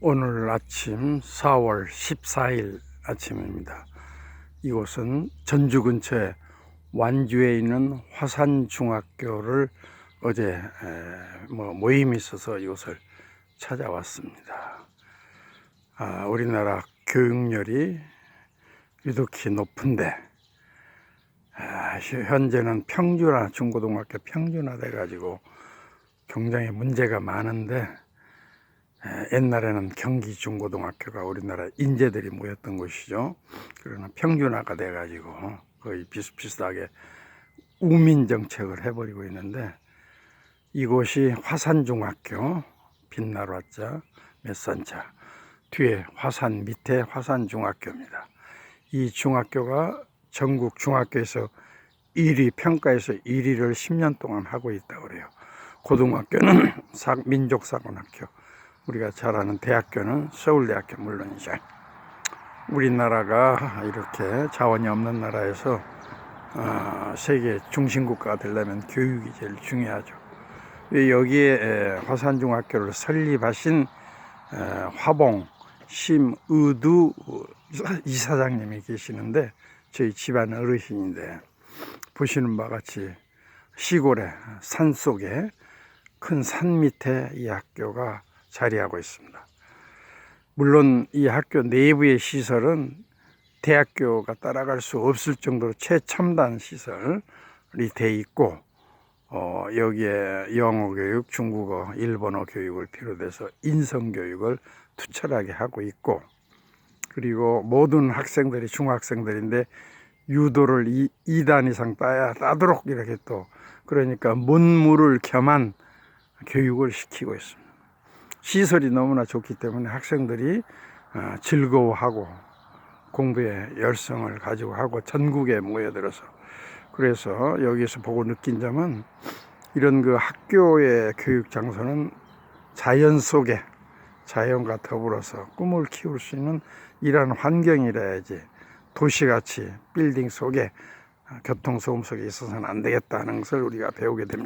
오늘 아침 4월 14일 아침입니다. 이곳은 전주 근처에 완주에 있는 화산중학교를 어제 에, 뭐 모임이 있어서 이곳을 찾아왔습니다. 아, 우리나라 교육열이 유독히 높은데 아, 현재는 평준화 중고등학교 평준화 돼가지고 굉장히 문제가 많은데 에, 옛날에는 경기 중고등학교가 우리나라 인재들이 모였던 곳이죠. 그러나 평준화가 돼가지고 거의 비슷비슷하게 우민 정책을 해버리고 있는데 이곳이 화산중학교 빛나루 화자 몇산자 뒤에 화산 밑에 화산중학교입니다. 이 중학교가 전국 중학교에서 1위 평가에서 1위를 10년 동안 하고 있다고 그래요. 고등학교는 사- 민족사관학교 우리가 잘 아는 대학교는 서울대학교 물론이죠. 우리나라가 이렇게 자원이 없는 나라에서 어, 세계 중심국가가 되려면 교육이 제일 중요하죠. 왜 여기에 에, 화산중학교를 설립하신 에, 화봉 심의두 이사- 이사장님이 계시는데 저희 집안 어르신인데 보시는 바와 같이 시골의 산 속에 큰 산 밑에 이 학교가 자리하고 있습니다. 물론 이 학교 내부의 시설은 대학교가 따라갈 수 없을 정도로 최첨단 시설이 돼 있고 어, 여기에 영어 교육, 중국어, 일본어 교육을 비롯해서 인성 교육을 투철하게 하고 있고 그리고 모든 학생들이 중학생들인데 유도를 2, 2단 이상 따야 따도록 이렇게 또 그러니까 문무를 겸한 교육을 시키고 있습니다. 시설이 너무나 좋기 때문에 학생들이 어, 즐거워하고 공부에 열성을 가지고 하고 전국에 모여들어서 그래서 여기서 보고 느낀 점은 이런 그 학교의 교육 장소는 자연 속에 자연과 더불어서 꿈을 키울 수 있는 이러한 환경이라야지 도시같이 빌딩 속에 어, 교통소음 속에 있어서는 안 되겠다는 것을 우리가 배우게 됩니다.